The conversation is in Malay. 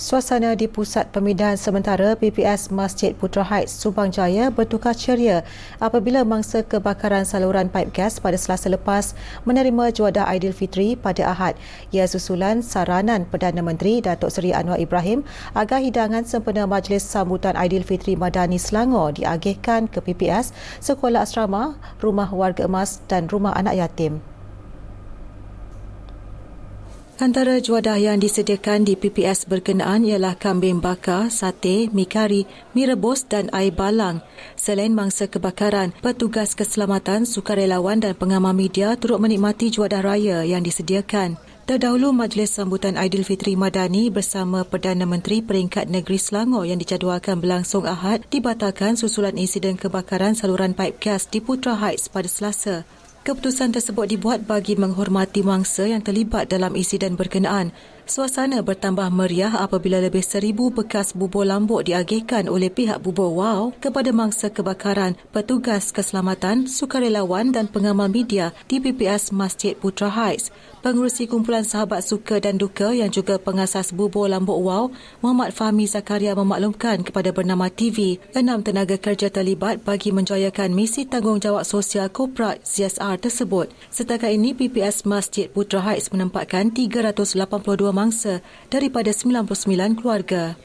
Suasana di Pusat Pemindahan Sementara PPS Masjid Putra Heights, Subang Jaya bertukar ceria apabila mangsa kebakaran saluran paip gas pada selasa lepas menerima juadah Aidilfitri pada Ahad. Ia susulan saranan Perdana Menteri Datuk Seri Anwar Ibrahim agar hidangan sempena Majlis Sambutan Aidilfitri Madani Selangor diagihkan ke PPS, sekolah asrama, rumah warga emas dan rumah anak yatim. Antara juadah yang disediakan di PPS berkenaan ialah kambing bakar, sate, mi kari, mi rebus dan air balang. Selain mangsa kebakaran, petugas keselamatan, sukarelawan dan pengamal media turut menikmati juadah raya yang disediakan. Terdahulu Majlis Sambutan Aidilfitri Madani bersama Perdana Menteri Peringkat Negeri Selangor yang dijadualkan berlangsung Ahad dibatalkan susulan insiden kebakaran saluran paip gas di Putra Heights pada Selasa. Keputusan tersebut dibuat bagi menghormati mangsa yang terlibat dalam insiden berkenaan. Suasana bertambah meriah apabila lebih seribu bekas bubur lambuk diagihkan oleh pihak bubur WOW kepada mangsa kebakaran, petugas keselamatan, sukarelawan dan pengamal media di PPS Masjid Putra Heights. Pengurusi Kumpulan Sahabat Suka dan Duka yang juga pengasas bubur lambuk WOW, Muhammad Fahmi Zakaria memaklumkan kepada Bernama TV, enam tenaga kerja terlibat bagi menjayakan misi tanggungjawab sosial korporat CSR tersebut. Setakat ini, PPS Masjid Putra Heights menempatkan 382 mangsa daripada 99 keluarga.